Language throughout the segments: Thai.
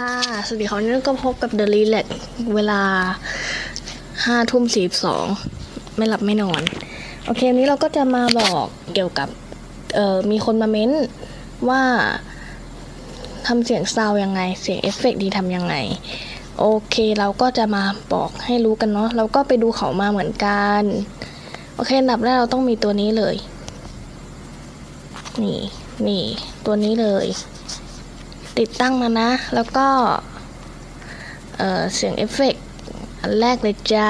ค่ะ สวัสดีค่ะวันนี้ก็พบกับ The Relax เวลาห้าทุ่มสี่สองไม่หลับไม่นอน โอเควันนี้เราก็จะมาบอกเกี่ยวกับ เอ่อ มีคนมาเม้นว่าทำเสียงซาวยังไง เสียงเอฟเฟกต์ดีทำยังไง โอเคเราก็จะมาบอกให้รู้กันเนาะเราก็ไปดูเขามาเหมือนกัน โอเคอันดับแรกเราต้องมีตัวนี้เลย นี่ นี่ ตัวนี้เลย ติดตั้งมานะ แล้วก็เเสียงเอฟเฟกต์อันแรกเลยจ้า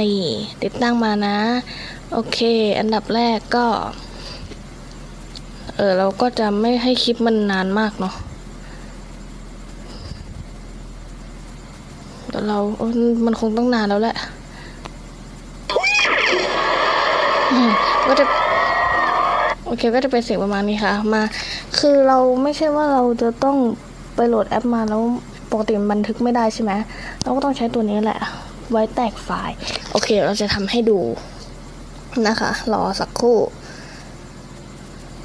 นี่ ติดตั้งมานะ โอเค อันดับแรกก็ เออเราก็จะไม่ให้คลิปมันนานมากเนาะเดี๋ยวเรา มันคงต้องนานแล้วแหละก็จะ เคก็จะเป็นเสียงประมาณนี้ค่ะ มา คือเราไม่ใช่ว่าเราจะต้องไปโหลดแอปมาแล้วปกติบันทึกไม่ได้ใช่ไหมเราก็ต้องใช้ตัวนี้แหละ ไว้แตกไฟล์ โอเค เราจะทำให้ดูนะคะ รอสักครู่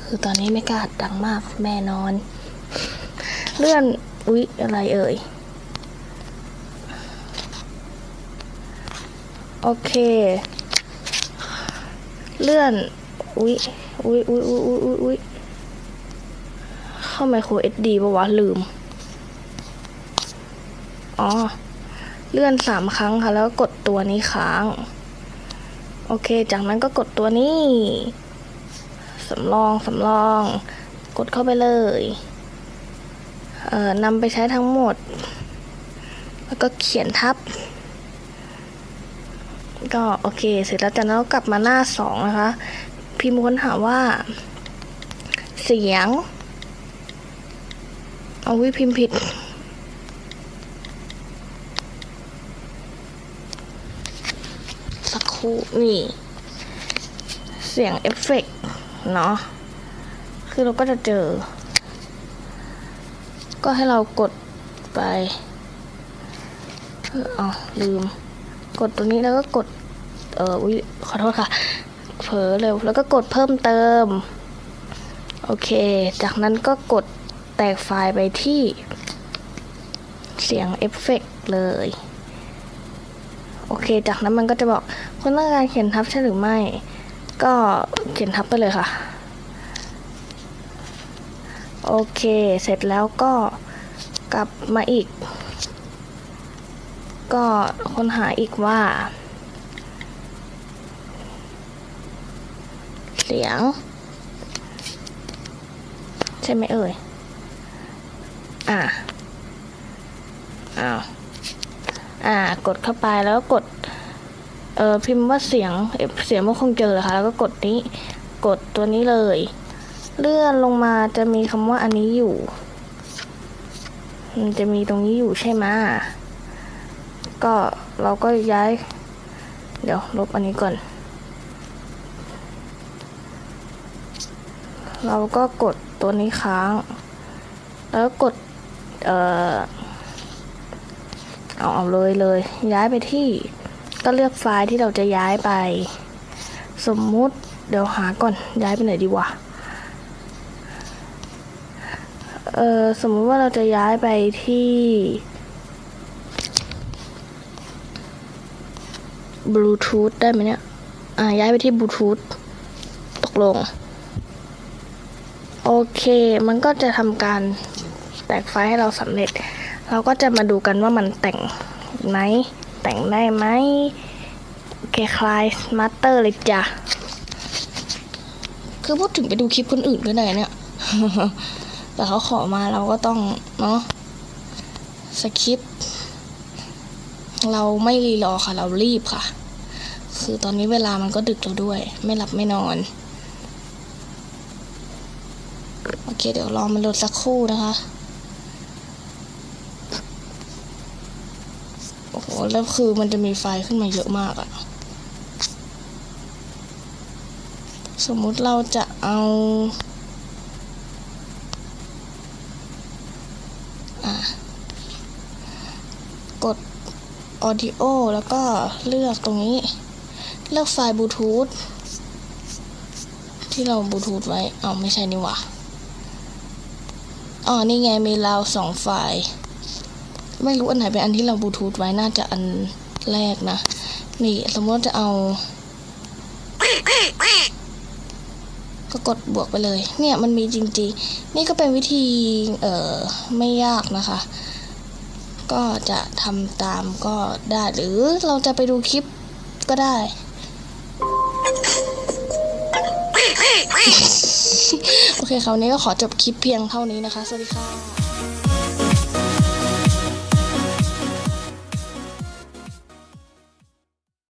คือตอนนี้ไม่กล้าดังมากแม่นอน เลื่อน อุ๊ย อะไรเอ่ย โอเค เลื่อน อุ๊ย อุ๊ยอุ๊ยอุ๊ยอุ๊ยอุ๊ยอุ๊ยเข้าไมโครเอสดีปะวะ ลืม อ๋อ เลื่อนสามครั้งค่ะ แล้วก็กดตัวนี้ค้าง โอเค จากนั้นก็กดตัวนี้ สำรอง สำรอง กดเข้าไปเลย เอ่อนำไปใช้ทั้งหมด แล้วก็เขียนทับก็โอเค เสร็จแล้วจากนั้นก็กลับมาหน้าสองนะคะ พิมพ์ค้นหาว่า เสียง เอาวิพิมพ์ผิด สักครู่นี่ เสียงเอฟเฟกต์เนาะ คือเราก็จะเจอ ก็ให้เรากดไปอ๋อลืม กดตรงนี้แล้วก็กด เอออุ้ยขอโทษค่ะ ผลอเร็ว แล้วก็กดเพิ่มเติม โอเค จากนั้นก็กดแตกไฟล์ไปที่เสียงเอฟเฟกต์เลย โอเค จากนั้นมันก็จะบอกคุณต้องการเขียนทับใช่หรือไม่ ก็เขียนทับไปเลยค่ะ โอเค เสร็จแล้วก็กลับมาอีก ก็ค้นหาอีกว่า เสียง ใช่ไหมเอ่ย อ่าอ้าวอ่า กดเข้าไปแล้วกด เออพิมพ์ว่าเสียง เสียงมันคงเจอแหละค่ะ แล้วก็กดนี้ กดตัวนี้เลย เลื่อนลงมาจะมีคำว่าอันนี้อยู่ มันจะมีตรงนี้อยู่ใช่ไหมก็เราก็ย้าย เดี๋ยวลบอันนี้ก่อน เราก็กดตัวนี้ค้าง แล้วกด เอ่อเอาเอาเลยเลย ย้ายไปที่ก็เลือกไฟล์ที่เราจะย้ายไป สมมุติเดี๋ยวหาก่อนย้ายไปไหนดีวะเออสมมุติว่าเราจะย้ายไปที่บลูทูธได้ไหมเนี่ย อ่าย้ายไปที่บลูทูธตกลง โอเค มันก็จะทำการแตกไฟให้เราสำเร็จ เราก็จะมาดูกันว่ามันแต่งไหม แต่งได้ไหมโอเคคลายมาสเตอร์เลยจ้ะ คือพูดถึงไปดูคลิปคนอื่นก็ได้เนี่ย แต่เขาขอมาเราก็ต้อง เนาะสคริปเราไม่รีรอค่ะ เรารีบค่ะ คือตอนนี้เวลามันก็ดึกแล้วด้วย ไม่หลับไม่นอน โอ เคเดี๋ยวรอมันโหลดสักครู่นะคะโอ้โหแล้วคือมันจะมีไฟขึ้นมาเยอะมากอะสมมุติเราจะเอาอะกด Audio แล้วก็เลือกตรงนี้ เลือกไฟล์บลูทูธที่เราบลูทูธไว้ เอาไม่ใช่นี่หว่า อ๋อนี่ไงมีเราวสองไฟล์ ไม่รู้อันไหนเป็นอันที่เราบลูทูธไว้น่าจะอันแรกนะ นี่สมมติจะเอา ก็กดบวกไปเลย เนี่ยมันมีจริงๆ นี่ก็เป็นวิธีเอ่อไม่ยากนะคะ ก็จะทำตามก็ได้หรือเราจะไปดูคลิปก็ได้ โอเคคราวนี้ก็ขอจบคลิปเพียงเท่านี้นะคะ สวัสดีค่ะ